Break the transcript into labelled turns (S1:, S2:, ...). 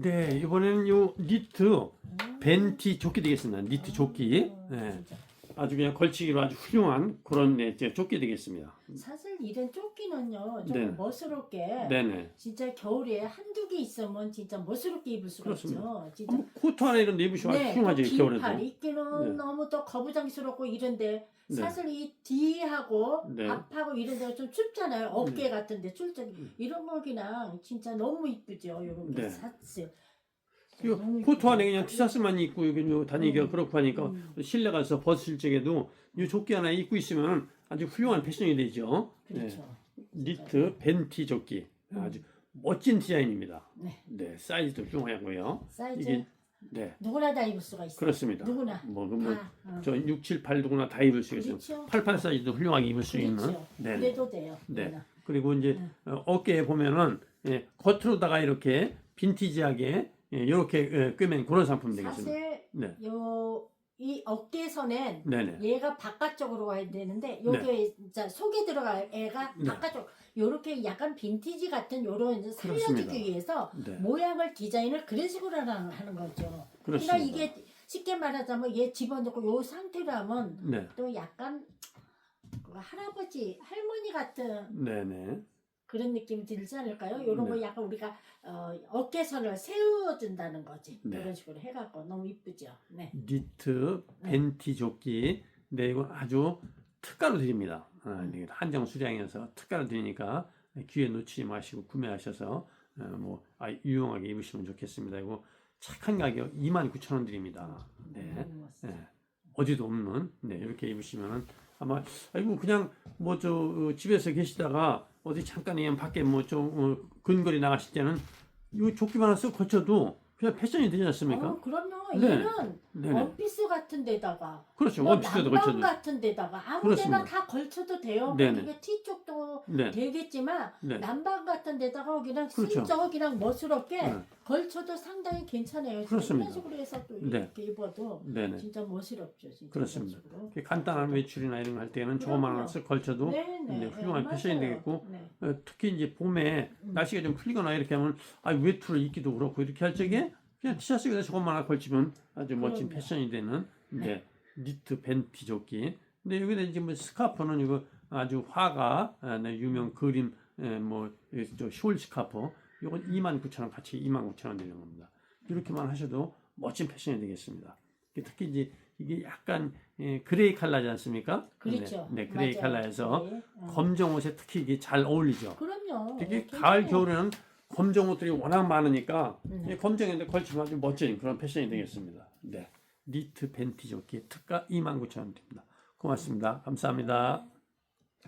S1: 네, 이번에는 요 니트 벤티 조끼 되겠습니다. 니트 조끼.
S2: 어,
S1: 네,
S2: 진짜.
S1: 아주 그냥 걸치기로 아주 훌륭한 그런 네, 이제 조끼 되겠습니다.
S2: 사실 이런 조끼는요 좀
S1: 네.
S2: 멋스럽게
S1: 네네.
S2: 진짜 겨울에 한두 개 있으면 진짜 멋스럽게 입을 수가
S1: 그렇습니다.
S2: 있죠. 진짜
S1: 한번 코트 하나 이런 데 입으시면 아주 훌륭하죠,
S2: 또
S1: 겨울에도.
S2: 긴팔 입기는
S1: 네.
S2: 너무 또 거부장스럽고 이런데
S1: 네.
S2: 사실 이 뒤하고
S1: 네.
S2: 앞하고 이런 데가 좀 춥잖아요. 어깨
S1: 네.
S2: 같은데 출장 이런 거 그냥 진짜 너무 이쁘죠. 이런 게
S1: 네.
S2: 사실.
S1: 이거 코트. 안에 그냥 티셔츠만 입고 여기 요 다니기가
S2: 음.
S1: 그렇고 하니까
S2: 음.
S1: 실내 가서 벗을 적에도 이 조끼 하나 입고 있으면 아주 훌륭한 패션이 되죠. 네.
S2: 그렇죠.
S1: 니트 벤티 조끼
S2: 음.
S1: 아주 멋진 디자인입니다.
S2: 네.
S1: 네, 사이즈도 훌륭하고요.
S2: 사이즈
S1: 이게 네,
S2: 누구나 다 입을 수가 있어요.
S1: 그렇습니다.
S2: 누구나
S1: 뭐, 그 뭐,
S2: 다. 어.
S1: 저 6, 7, 8 누구나 다 입을 수 있어요.
S2: 그렇죠.
S1: 88 사이즈도 훌륭하게 입을 수 있는.
S2: 그렇죠.
S1: 네.
S2: 그래도 돼요.
S1: 네.
S2: 누구나.
S1: 그리고 이제
S2: 네.
S1: 어, 어깨에 보면은 예, 겉으로다가 이렇게 빈티지하게 예, 이렇게 예, 끄면 그런 상품 되겠습니다.
S2: 사실
S1: 네,
S2: 요 이 어깨선엔
S1: 네네.
S2: 얘가 바깥쪽으로 와야 되는데 요게 진짜 속에 들어갈 애가
S1: 네.
S2: 바깥쪽 요렇게 약간 빈티지 같은 요런 이제 살려주기
S1: 그렇습니다.
S2: 위해서
S1: 네,
S2: 모양을 디자인을 그런 식으로 하는, 하는 거죠.
S1: 그렇습니다.
S2: 그러니까 이게 쉽게 말하자면 얘 집어넣고 요 상태로 하면
S1: 네,
S2: 또 약간 그 할아버지 할머니 같은
S1: 네네.
S2: 그런 느낌이 들지 않을까요? 요런
S1: 네.
S2: 거 약간 우리가 어, 어깨선을 세워준다는 거지.
S1: 네.
S2: 이런 식으로 해갖고 너무 이쁘죠. 네.
S1: 니트 벤티 조끼. 네, 이거 아주 특가로 드립니다. 아, 이게 한정 수량에서 특가로 드리니까 기회 놓치지 마시고 구매하셔서 어, 뭐 아, 유용하게 입으시면 좋겠습니다. 이거 착한 가격 29,000원 드립니다. 네.
S2: 멋있어요.
S1: 네. 어디도 없는 네, 이렇게 입으시면은 아마 아이고 그냥 뭐 저 집에서 계시다가 어디 잠깐 그냥 밖에 뭐좀 어, 근거리 나가실 때는 이 조끼만 쓱 걸쳐도 그냥 패션이 되지 않습니까?
S2: 어, 그럼요.
S1: 네.
S2: 얘는
S1: 네,
S2: 원피스 같은 데다가
S1: 그렇죠.
S2: 뭐
S1: 원피스도
S2: 난방
S1: 걸쳐도
S2: 같은 데다가 아무
S1: 그렇습니다.
S2: 데나 다 걸쳐도 돼요.
S1: 네네.
S2: 이게 티 쪽도
S1: 네,
S2: 되겠지만
S1: 네,
S2: 난방 같은 데다가 그냥
S1: 그렇죠.
S2: 슬쩍 그냥 멋스럽게
S1: 네.
S2: 걸쳐도 상당히 괜찮아요.
S1: 그렇습니다.
S2: 이런 식으로 해서 또
S1: 네.
S2: 이렇게 입어도
S1: 네, 네.
S2: 진짜 멋스럽죠. 진짜
S1: 그렇습니다.
S2: 이런 식으로.
S1: 이렇게 간단한 외출이나 이런 거 할 때는 조그만 하나 쓱 걸쳐도
S2: 네네.
S1: 네, 훌륭한
S2: 네,
S1: 패션이
S2: 맞아요.
S1: 되겠고
S2: 네.
S1: 어, 특히 이제 봄에
S2: 음.
S1: 날씨가 좀 풀리거나 이렇게 하면 아 외투를 입기도 그렇고 이렇게 할 적에 그냥 티셔츠 그냥 저것만 하나 걸치면 아주 멋진
S2: 그럼요.
S1: 패션이 되는 네,
S2: 네.
S1: 니트 벤티 조끼. 근데 여기다 이제 뭐 스카프는 이거 아주 화가 아, 네, 유명 그림 에, 뭐저숄 스카프 이건 29,000원 같이 29,000원 되는 겁니다. 이렇게만 하셔도 멋진 패션이 되겠습니다. 특히 이제 이게 약간 예, 그레이 컬러지 않습니까?
S2: 그렇죠.
S1: 네, 네, 그레이
S2: 맞아요.
S1: 컬러에서
S2: 네. 어.
S1: 검정 옷에 특히 이게 잘 어울리죠.
S2: 그럼요.
S1: 특히
S2: 괜찮아요.
S1: 가을 겨울에는 검정 옷들이 워낙 많으니까
S2: 네.
S1: 이 검정인데 걸치면 아주 멋진 그런 패션이 되겠습니다. 네. 니트 벤티 조끼 특가 29,000원입니다. 고맙습니다. 감사합니다.